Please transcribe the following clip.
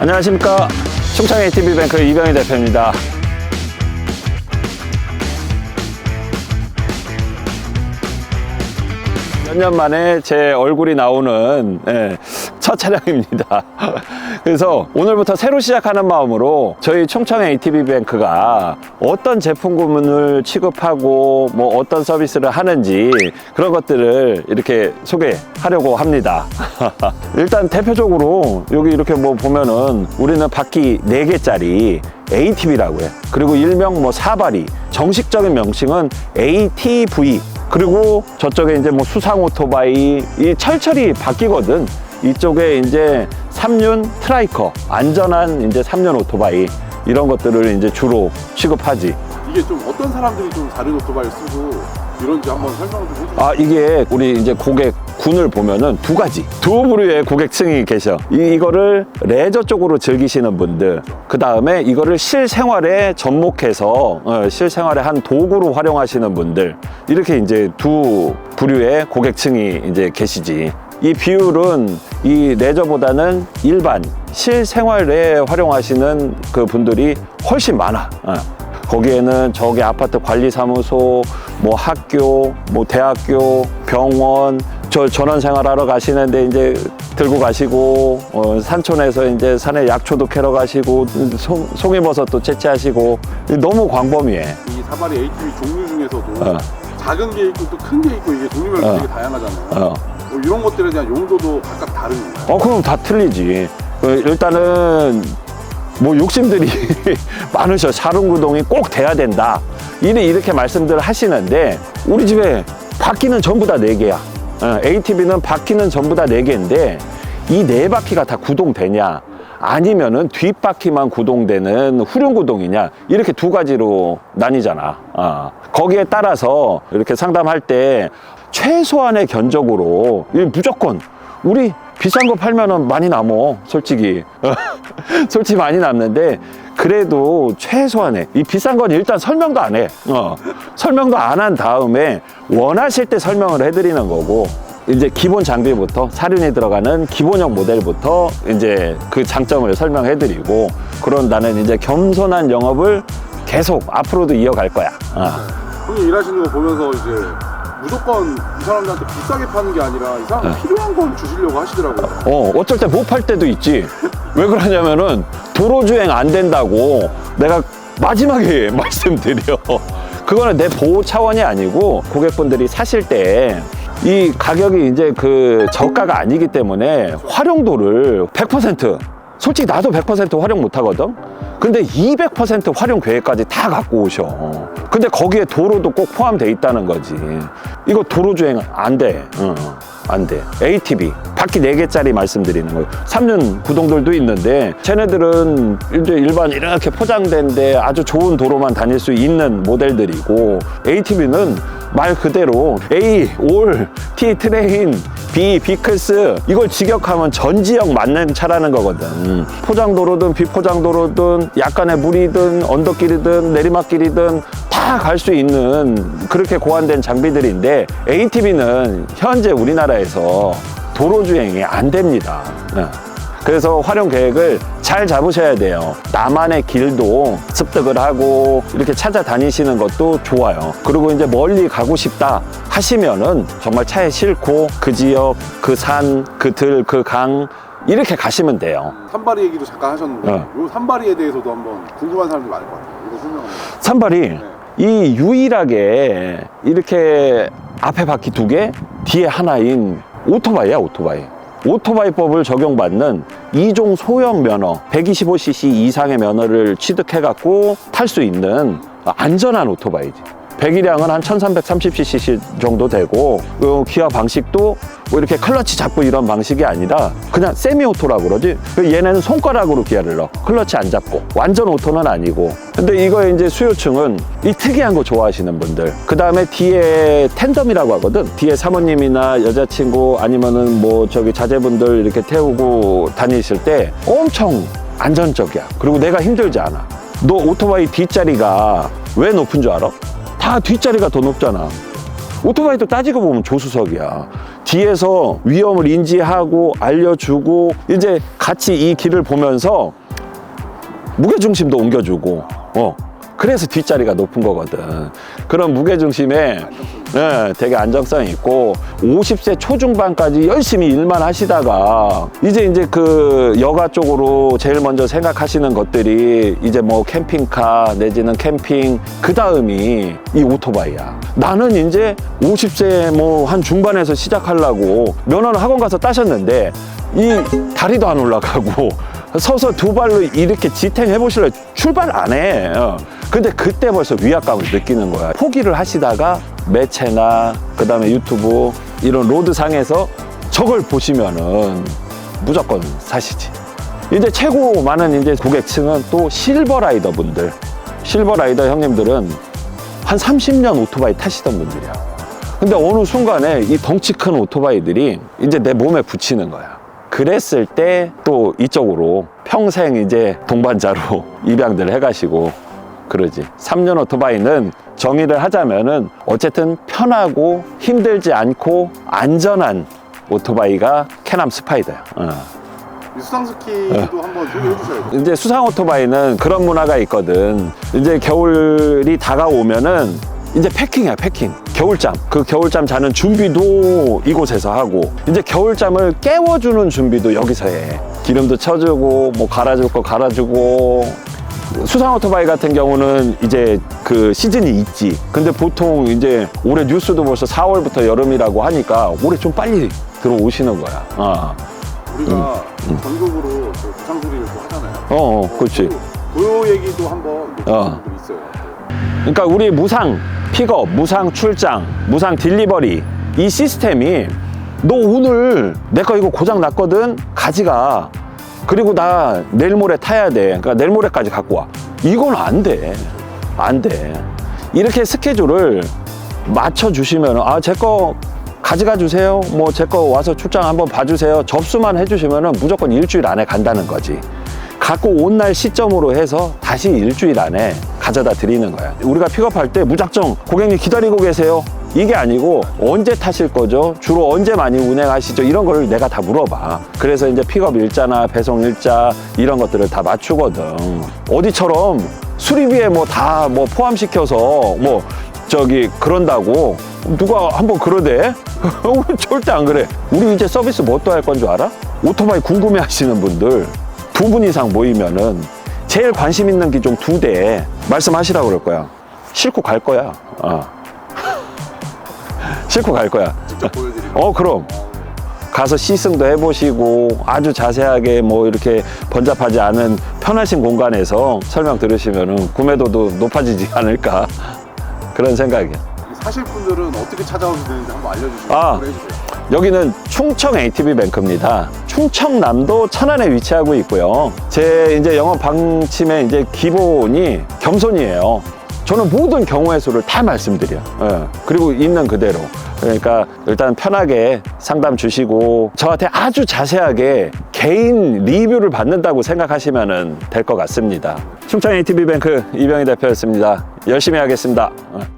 안녕하십니까. 충청 ATB뱅크 이병희 대표입니다. 몇 년 만에 제 얼굴이 나오는 예, 첫 차량입니다. 그래서 오늘부터 새로 시작하는 마음으로 저희 충청 ATB뱅크가 어떤 제품군을 취급하고 뭐 어떤 서비스를 하는지 그런 것들을 이렇게 소개하려고 합니다. 일단 대표적으로 여기 이렇게 뭐 보면은 우리는 바퀴 4개짜리 ATV라고 해요. 그리고 일명 뭐 사발이 정식적인 명칭은 ATV 그리고 저쪽에 이제 뭐 수상 오토바이 이 철철이 바뀌거든. 이쪽에 이제 삼륜 트라이커 안전한 이제 삼륜 오토바이 이런 것들을 이제 주로 취급하지. 이게 좀 어떤 사람들이 좀 다른 오토바이를 쓰고 이런지 한번 설명 좀 해주세요. 아 이게 우리 이제 고객 군을 보면은 두 가지 두 부류의 고객층이 계셔 이, 이거를 레저 쪽으로 즐기시는 분들 그 다음에 이거를 실생활에 접목해서 어, 실생활에 한 도구로 활용하시는 분들 이렇게 이제 두 부류의 고객층이 이제 계시지 이 비율은 이 레저보다는 일반 실생활에 활용하시는 그 분들이 훨씬 많아 어. 거기에는 저기 아파트 관리사무소, 뭐 학교, 뭐 대학교, 병원, 저 전원 생활하러 가시는데 이제 들고 가시고 어, 산촌에서 이제 산에 약초도 캐러 가시고 송, 송이버섯도 채취하시고 너무 광범위해. 이 사발이 ATV 종류 중에서도 어. 작은 게 있고 또 큰 게 있고 이게 종류별로 어. 되게 다양하잖아요. 어. 뭐 이런 것들에 대한 용도도 각각 다른 건가요? 어, 그럼 다 틀리지. 어, 일단은 뭐 욕심들이 많으셔. 사륜구동이 꼭 돼야 된다. 이래 이렇게 말씀들 하시는데 우리 집에 바퀴는 전부 다 네개야 ATV는 바퀴는 전부 다 네개인데 이 네 바퀴가 다 구동되냐? 아니면은 뒷바퀴만 구동되는 후륜 구동이냐? 이렇게 두 가지로 나뉘잖아. 어. 거기에 따라서 이렇게 상담할 때 최소한의 견적으로 이 무조건 우리 비싼 거 팔면은 많이 남어 솔직히 솔직히 많이 남는데 그래도 최소한의 이 비싼 건 일단 설명도 안해 어. 설명도 안 한 다음에 원하실 때 설명을 해드리는 거고 이제 기본 장비부터 사륜이 들어가는 기본형 모델부터 이제 그 장점을 설명해 드리고 그런 나는 이제 겸손한 영업을 계속 앞으로도 이어갈 거야 어. 형님 일하시는 거 보면서 이제 무조건 이 사람들한테 비싸게 파는 게 아니라 이 사람 필요한 건 주시려고 하시더라고요. 어, 어쩔 때 못 팔 때도 있지. 왜 그러냐면은 도로 주행 안 된다고 내가 마지막에 말씀드려. 그거는 내 보호 차원이 아니고 고객분들이 사실 때 이 가격이 이제 그 저가가 아니기 때문에 활용도를 100% 솔직히 나도 100% 활용 못 하거든. 근데 200% 활용 계획까지 다 갖고 오셔. 근데 거기에 도로도 꼭 포함돼 있다는 거지. 이거 도로 주행 안 돼. 응, 안 돼. ATV 바퀴 4개짜리 말씀드리는 거예요. 3륜 구동들도 있는데 쟤네들은 일반 이렇게 포장된데 아주 좋은 도로만 다닐 수 있는 모델들이고 ATV는 말 그대로 A, 올, T 트레인, B, 비클스 이걸 직역하면 전 지역 맞는 차라는 거거든. 포장도로든 비포장도로든 약간의 물이든 언덕길이든 내리막길이든 다 갈 수 있는 그렇게 고안된 장비들인데 ATV는 현재 우리나라에서 도로 주행이 안 됩니다. 네. 그래서 활용 계획을 잘 잡으셔야 돼요. 나만의 길도 습득을 하고 이렇게 찾아다니시는 것도 좋아요. 그리고 이제 멀리 가고 싶다 하시면은 정말 차에 싣고 그 지역, 그 산, 그 들, 그 강 이렇게 가시면 돼요. 산발이 얘기도 잠깐 하셨는데 어. 이 산발이에 대해서도 한번 궁금한 사람들이 많을 것 같아요. 이거 설명하면. 산발이 이 유일하게 이렇게 앞에 바퀴 두 개, 뒤에 하나인 오토바이야, 오토바이. 오토바이법을 적용받는 이종 소형 면허, 125cc 이상의 면허를 취득해 갖고 탈 수 있는 안전한 오토바이지. 배기량은 한 1330cc 정도 되고 어, 기아 방식도 뭐 이렇게 클러치 잡고 이런 방식이 아니라 그냥 세미 오토라고 그러지. 그 얘네는 손가락으로 기아를 넣어. 클러치 안 잡고. 완전 오토는 아니고. 근데 이거 이제 수요층은 이 특이한 거 좋아하시는 분들. 그 다음에 뒤에 텐덤이라고 하거든. 뒤에 사모님이나 여자친구 아니면은 뭐 저기 자제분들 이렇게 태우고 다니실 때 엄청 안전적이야. 그리고 내가 힘들지 않아. 너 오토바이 뒷자리가 왜 높은 줄 알아? 다 뒷자리가 더 높잖아. 오토바이도 따지고 보면 조수석이야. 뒤에서 위험을 인지하고 알려주고 이제 같이 이 길을 보면서 무게중심도 옮겨주고 어 그래서 뒷자리가 높은 거거든 그런 무게중심에 네, 되게 안정성 있고 50세 초중반까지 열심히 일만 하시다가 이제 이제 그 여가 쪽으로 제일 먼저 생각하시는 것들이 이제 뭐 캠핑카 내지는 캠핑 그 다음이 이 오토바이야. 나는 이제 50세 뭐 한 중반에서 시작하려고 면허는 학원 가서 따셨는데 이 다리도 안 올라가고 서서 두 발로 이렇게 지탱해 보실래 출발 안 해. 어. 근데 그때 벌써 위압감을 느끼는 거야. 포기를 하시다가 매체나 그다음에 유튜브 이런 로드 상에서 저걸 보시면은 무조건 사시지. 이제 최고 많은 이제 고객층은 또 실버라이더 분들. 실버라이더 형님들은 한 30년 오토바이 타시던 분들이야. 근데 어느 순간에 이 덩치 큰 오토바이들이 이제 내 몸에 붙이는 거야. 그랬을 때 또 이쪽으로 평생 이제 동반자로 입양들 해가시고 그러지. 3년 오토바이는 정의를 하자면은 어쨌든 편하고 힘들지 않고 안전한 오토바이가 캐남 스파이더야. 어. 이 수상스키도 한번 소개해 주셔야 돼요. 이제 수상 오토바이는 그런 문화가 있거든. 이제 겨울이 다가오면은 이제 패킹이야, 패킹. 겨울잠. 그 겨울잠 자는 준비도 이곳에서 하고, 이제 겨울잠을 깨워주는 준비도 여기서 해. 기름도 쳐주고, 뭐 갈아줄 거 갈아주고. 수상 오토바이 같은 경우는 이제 그 시즌이 있지. 근데 보통 이제 올해 뉴스도 벌써 4월부터 여름이라고 하니까 올해 좀 빨리 들어오시는 거야. 어, 우리가 전국으로 저 부상 소리를 또 하잖아요. 어, 어 그렇지. 고요 얘기도 한번 또 어. 있어요. 그러니까 우리 무상 픽업, 무상 출장, 무상 딜리버리 이 시스템이 너 오늘 내 거 이거 고장 났거든? 가지가. 그리고 나 내일 모레 타야 돼. 그러니까 내일 모레까지 갖고 와. 이건 안 돼 안 돼. 이렇게 스케줄을 맞춰 주시면 아제 거 가져가 주세요. 뭐 제 거 와서 출장 한번 봐주세요. 접수만 해주시면 무조건 일주일 안에 간다는 거지 갖고 온 날 시점으로 해서 다시 일주일 안에 가져다 드리는 거야. 우리가 픽업할 때 무작정 고객님 기다리고 계세요. 이게 아니고 언제 타실 거죠? 주로 언제 많이 운행하시죠? 이런 걸 내가 다 물어봐. 그래서 이제 픽업 일자나 배송 일자 이런 것들을 다 맞추거든. 어디처럼 수리비에 뭐 다뭐 포함시켜서 뭐 저기 그런다고 누가 한번 그러대? 절대 안 그래. 우리 이제 서비스 뭐 또 할 건 줄 알아? 오토바이 궁금해 하시는 분들 두 분 이상 모이면은 제일 관심 있는 기종 두대 말씀하시라고 그럴 거야. 싣고 갈 거야. 어. 싣고 갈 거야. 어, 그럼. 가서 시승도 해보시고 아주 자세하게 뭐 이렇게 번잡하지 않은 편하신 공간에서 설명 들으시면은 구매도도 높아지지 않을까 그런 생각이야. 사실 분들은 어떻게 찾아오면 되는지 한번 알려주시고 아. 해주세요. 여기는 충청 ATB 뱅크입니다. 충청남도 천안에 위치하고 있고요. 제 이제 영업 방침의 이제 기본이 겸손이에요. 저는 모든 경우의 수를 다 말씀드려. 예. 그리고 있는 그대로. 그러니까 일단 편하게 상담 주시고 저한테 아주 자세하게 개인 리뷰를 받는다고 생각하시면 될 것 같습니다. 충청 ATB 뱅크 이병희 대표였습니다. 열심히 하겠습니다. 어.